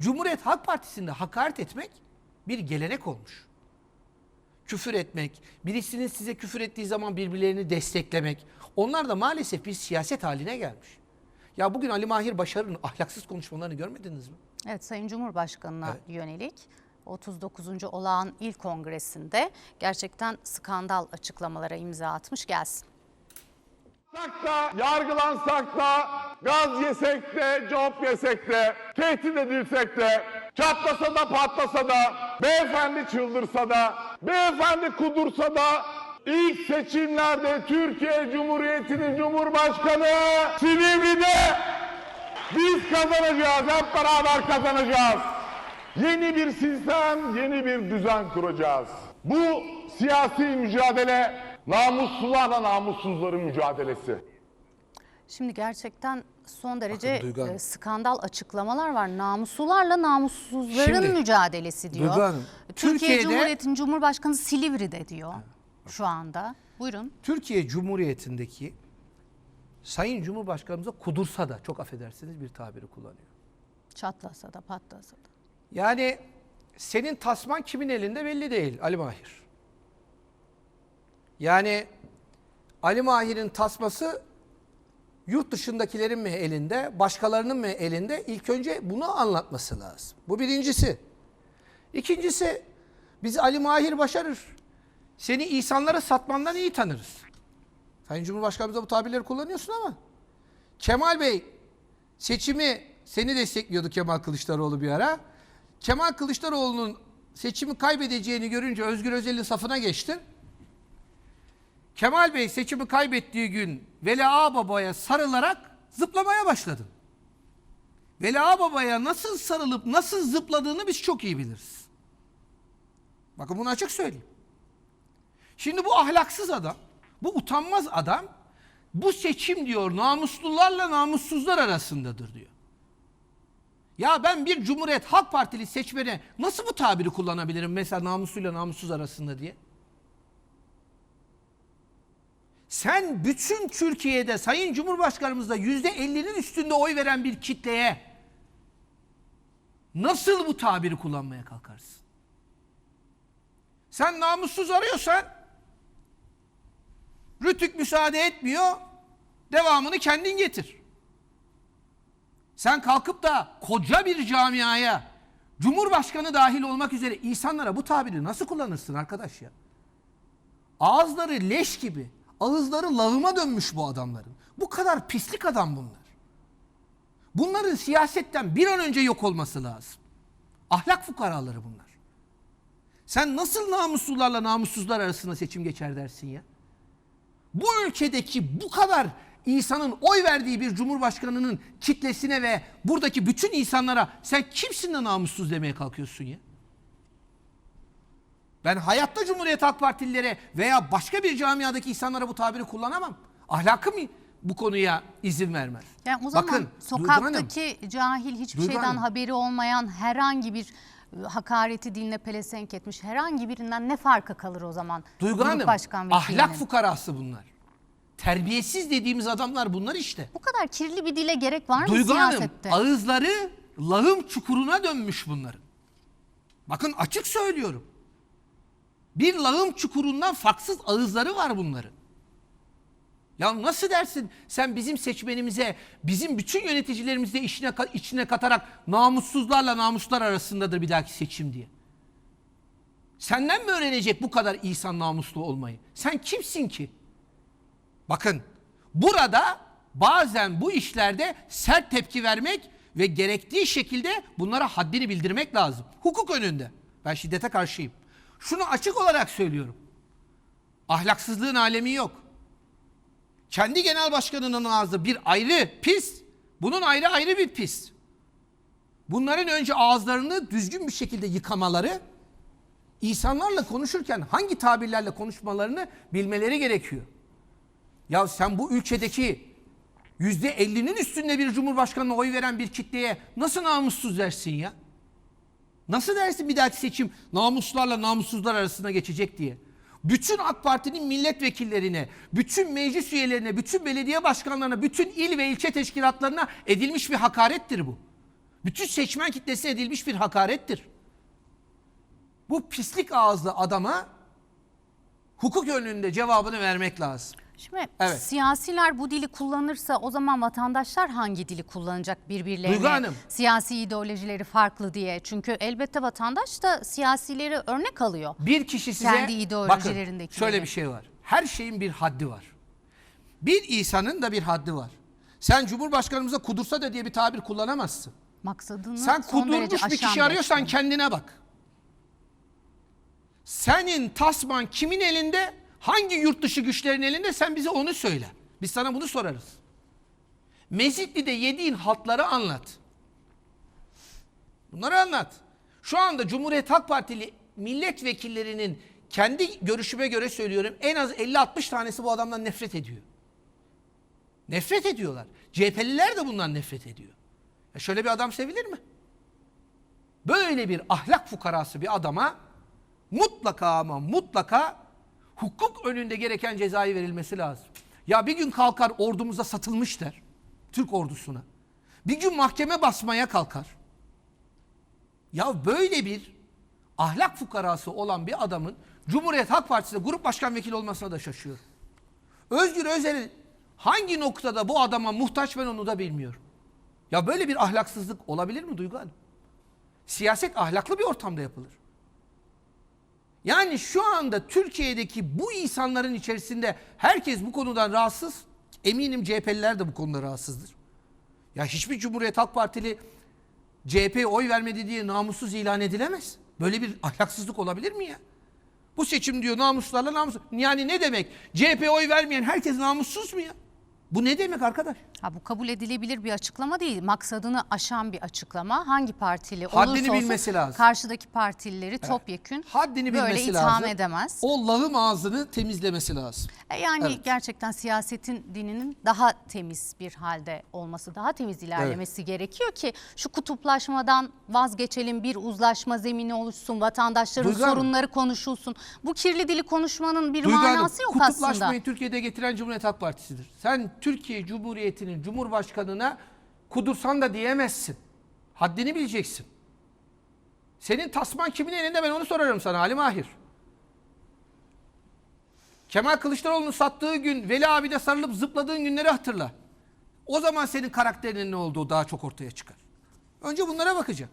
Cumhuriyet Halk Partisi'nde hakaret etmek bir gelenek olmuş. Küfür etmek, birisinin size küfür ettiği zaman birbirlerini desteklemek. Onlar da maalesef bir siyaset haline gelmiş. Ya bugün Ali Mahir Başar'ın ahlaksız konuşmalarını görmediniz mi? Evet Sayın Cumhurbaşkanı'na Evet. yönelik 39. olağan il kongresinde gerçekten skandal açıklamalara imza atmış gelsin. Yargılansak da, yargılansak da, gaz yesek de, cop yesek de, tehdit edilsek de, çatlasa da patlasa da, beyefendi çıldırsa da, beyefendi kudursa da, ilk seçimlerde Türkiye Cumhuriyeti'nin Cumhurbaşkanı Silivri'de biz kazanacağız, hep beraber kazanacağız. Yeni bir sistem, yeni bir düzen kuracağız. Bu siyasi mücadele namuslularla namussuzların mücadelesi. Şimdi gerçekten son derece Duygu Hanım. e, skandal açıklamalar var. Namuslularla namussuzların Şimdi, mücadelesi diyor. Duygu Hanım, Türkiye Türkiye'de- Cumhuriyeti'nin Cumhurbaşkanı Silivri'de diyor şu anda. Buyurun. Türkiye Cumhuriyeti'ndeki Sayın Cumhurbaşkanımıza kudursa da çok affedersiniz bir tabiri kullanıyor. Çatlasa da patlasa da. Yani senin tasman kimin elinde belli değil Ali Mahir. Yani Ali Mahir'in tasması yurt dışındakilerin mi elinde, başkalarının mı elinde? İlk önce bunu anlatması lazım. Bu birincisi. İkincisi biz Ali Mahir başarır. Seni insanlara satmandan iyi tanırız. Sayın Cumhurbaşkanımız da bu tabirleri kullanıyorsun ama. Kemal Bey seçimi seni destekliyordu Kemal Kılıçdaroğlu bir ara. Kemal Kılıçdaroğlu'nun seçimi kaybedeceğini görünce Özgür Özel'in safına geçtin. Kemal Bey seçimi kaybettiği gün Veli Ağababa'ya sarılarak zıplamaya başladın. Veli Ağababa'ya nasıl sarılıp nasıl zıpladığını biz çok iyi biliriz. Bakın bunu açık söyleyeyim. Şimdi bu ahlaksız adam, bu utanmaz adam bu seçim diyor namuslularla namussuzlar arasındadır diyor. Ya ben bir Cumhuriyet Halk Partili seçmene nasıl bu tabiri kullanabilirim mesela namusluyla namussuz arasında diye? Sen bütün Türkiye'de Sayın Cumhurbaşkanımızda yüzde 50'nin üstünde oy veren bir kitleye nasıl bu tabiri kullanmaya kalkarsın? Sen namussuz arıyorsan Rütük müsaade etmiyor. Devamını kendin getir. Sen kalkıp da koca bir camiaya Cumhurbaşkanı dahil olmak üzere insanlara bu tabiri nasıl kullanırsın arkadaş ya? Ağızları leş gibi, ağızları lağıma dönmüş bu adamların. Bu kadar pislik adam bunlar. Bunların siyasetten bir an önce yok olması lazım. Ahlak fukaraları bunlar. Sen nasıl namuslularla namussuzlar arasında seçim geçer dersin ya? Bu ülkedeki bu kadar insanın oy verdiği bir cumhurbaşkanının kitlesine ve buradaki bütün insanlara sen kimsin de namussuz demeye kalkıyorsun ya? Ben hayatta Cumhuriyet Halk Partililere veya başka bir camiadaki insanlara bu tabiri kullanamam. Ahlakım bu konuya izin vermez. Yani o zaman Bakın, Hanım, sokaktaki cahil hiçbir Duygu şeyden Hanım. haberi olmayan herhangi bir e, hakareti diline pelesenk etmiş herhangi birinden ne farkı kalır o zaman? Duygu Grup Hanım, başkan vekilinin? ahlak fukarası bunlar. Terbiyesiz dediğimiz adamlar bunlar işte. Bu kadar kirli bir dile gerek var mı Duygu Hanım siyasette? ağızları lağım çukuruna dönmüş bunların. Bakın açık söylüyorum. Bir lağım çukurundan farksız ağızları var bunların. Ya nasıl dersin sen bizim seçmenimize, bizim bütün yöneticilerimizi de içine, içine katarak namussuzlarla namuslar arasındadır bir dahaki seçim diye. Senden mi öğrenecek bu kadar insan namuslu olmayı? Sen kimsin ki? Bakın burada bazen bu işlerde sert tepki vermek ve gerektiği şekilde bunlara haddini bildirmek lazım. Hukuk önünde. Ben şiddete karşıyım. Şunu açık olarak söylüyorum. Ahlaksızlığın alemi yok. Kendi genel başkanının ağzı bir ayrı pis, bunun ayrı ayrı bir pis. Bunların önce ağızlarını düzgün bir şekilde yıkamaları, insanlarla konuşurken hangi tabirlerle konuşmalarını bilmeleri gerekiyor. Ya sen bu ülkedeki yüzde ellinin üstünde bir cumhurbaşkanına oy veren bir kitleye nasıl namussuz dersin ya? Nasıl dersin bir dahaki seçim namuslarla namussuzlar arasında geçecek diye? Bütün AK Parti'nin milletvekillerine, bütün meclis üyelerine, bütün belediye başkanlarına, bütün il ve ilçe teşkilatlarına edilmiş bir hakarettir bu. Bütün seçmen kitlesine edilmiş bir hakarettir. Bu pislik ağızlı adama hukuk önünde cevabını vermek lazım. Şimdi Evet. siyasiler bu dili kullanırsa o zaman vatandaşlar hangi dili kullanacak birbirlerine? Siyasi ideolojileri farklı diye. Çünkü elbette vatandaş da siyasileri örnek alıyor. Bir kişi size Kendi bakın ideolojilerindekileri. şöyle bir şey var. Her şeyin bir haddi var. Bir İsa'nın da bir haddi var. Sen Cumhurbaşkanımıza kudursa da diye bir tabir kullanamazsın. Maksadını Sen kudurmuş bir kişi arıyorsan açıklama. kendine bak. Senin tasman kimin elinde? Hangi yurt dışı güçlerin elinde? Sen bize onu söyle. Biz sana bunu sorarız. Mezitli'de yediğin haltları anlat. Bunları anlat. Şu anda Cumhuriyet Halk Partili milletvekillerinin kendi görüşüme göre söylüyorum en az 50-60 tanesi bu adamdan nefret ediyor. Nefret ediyorlar. CHP'liler de bundan nefret ediyor. Ya şöyle bir adam sevilir mi? Böyle bir ahlak fukarası bir adama mutlaka ama mutlaka hukuk önünde gereken cezayı verilmesi lazım. Ya bir gün kalkar ordumuza satılmış der. Türk ordusuna. Bir gün mahkeme basmaya kalkar. Ya böyle bir ahlak fukarası olan bir adamın Cumhuriyet Halk Partisi'nde grup başkan vekili olmasına da şaşıyorum. Özgür Özel'in hangi noktada bu adama muhtaç ben onu da bilmiyorum. Ya böyle bir ahlaksızlık olabilir mi Duygu Hanım? Siyaset ahlaklı bir ortamda yapılır. Yani şu anda Türkiye'deki bu insanların içerisinde herkes bu konudan rahatsız. Eminim CHP'liler de bu konuda rahatsızdır. Ya hiçbir Cumhuriyet Halk Partili CHP'ye oy vermedi diye namussuz ilan edilemez. Böyle bir ahlaksızlık olabilir mi ya? Bu seçim diyor namuslarla namus. Yani ne demek? CHP'ye oy vermeyen herkes namussuz mu ya? Bu ne demek arkadaş? Ha, bu kabul edilebilir bir açıklama değil. Maksadını aşan bir açıklama. Hangi partili Haddini olursa olsun bilmesi lazım. karşıdaki partilileri topyekün Haddini böyle bilmesi itham lazım. edemez. O lağım ağzını temizlemesi lazım. E Yani Evet. gerçekten siyasetin dininin daha temiz bir halde olması, daha temiz ilerlemesi gerekiyor ki şu kutuplaşmadan vazgeçelim, bir uzlaşma zemini oluşsun, vatandaşların Duygu Hanım. sorunları konuşulsun. Bu kirli dili konuşmanın bir Duygu Hanım, manası yok kutuplaşmayı aslında. Türkiye'de getiren Cumhuriyet Halk Partisi'dir. Sen Türkiye Cumhuriyeti'nin Cumhurbaşkanı'na kudursan da diyemezsin. Haddini bileceksin. Senin tasman kimin elinde ben onu sorarım sana Ali Mahir. Kemal Kılıçdaroğlu'nun sattığı gün Veli abi de sarılıp zıpladığın günleri hatırla. O zaman senin karakterinin ne olduğu daha çok ortaya çıkar. Önce bunlara bakacak.